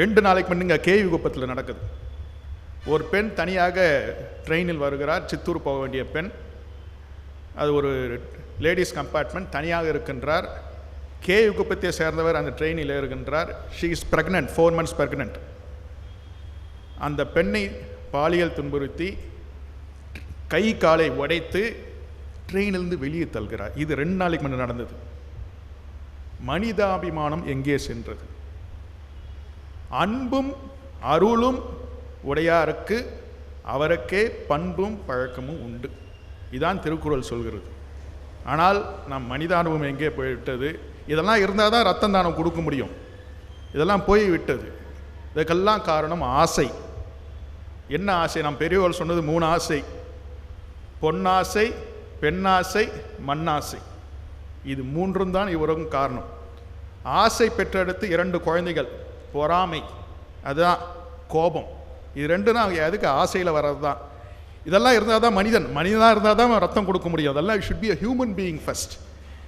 ரெண்டு நாளைக்கு முன்னுங்க கேவி குப்பத்தில் நடக்குது. ஒரு பெண் தனியாக ட்ரெயினில் வருகிறார் சித்தூர் போக வேண்டிய பெண். அது ஒரு லேடிஸ் கம்பார்ட்மெண்ட் தனியாக இருக்கின்றார். கே குப்பத்தை சேர்ந்தவர் அந்த ட்ரெயினில் இருக்கின்றார் she is pregnant four months pregnant அந்த பெண்ணை பாலியல் துன்புறுத்தி கை காலை உடைத்து ட்ரெயினிலிருந்து வெளியே தள்ளுகிறார். இது ரெண்டு நாளைக்கு முன்னே நடந்தது. மனிதாபிமானம் எங்கே சென்றது? அன்பும் அருளும் உடையாருக்கு அவருக்கே பண்பும் பழக்கமும் உண்டு. இதான் திருக்குறள் சொல்கிறது. ஆனால் நம் மனிதானுபவம் எங்கே போய்விட்டது? இதெல்லாம் இருந்தால் தான் ரத்தம் தானம் கொடுக்க முடியும். இதெல்லாம் போய் விட்டது இதுக்கெல்லாம் காரணம் ஆசை. என்ன ஆசை? நாம் பெரியவர்கள் சொன்னது மூணு ஆசை. பொன்னாசை பெண்ணாசை மண்ணாசை. இது மூன்றும் தான் இவருக்கும் காரணம். ஆசை பெற்றெடுத்து இரண்டு குழந்தைகள். பொறாமை. அதுதான் கோபம். இது ரெண்டு தான் எதுக்கு ஆசையில் வர்றது தான் இதெல்லாம் இருந்தால் தான் மனிதன் மனிதனாக இருந்தால் தான் ரத்தம் கொடுக்க முடியும். அதெல்லாம் should be a human being first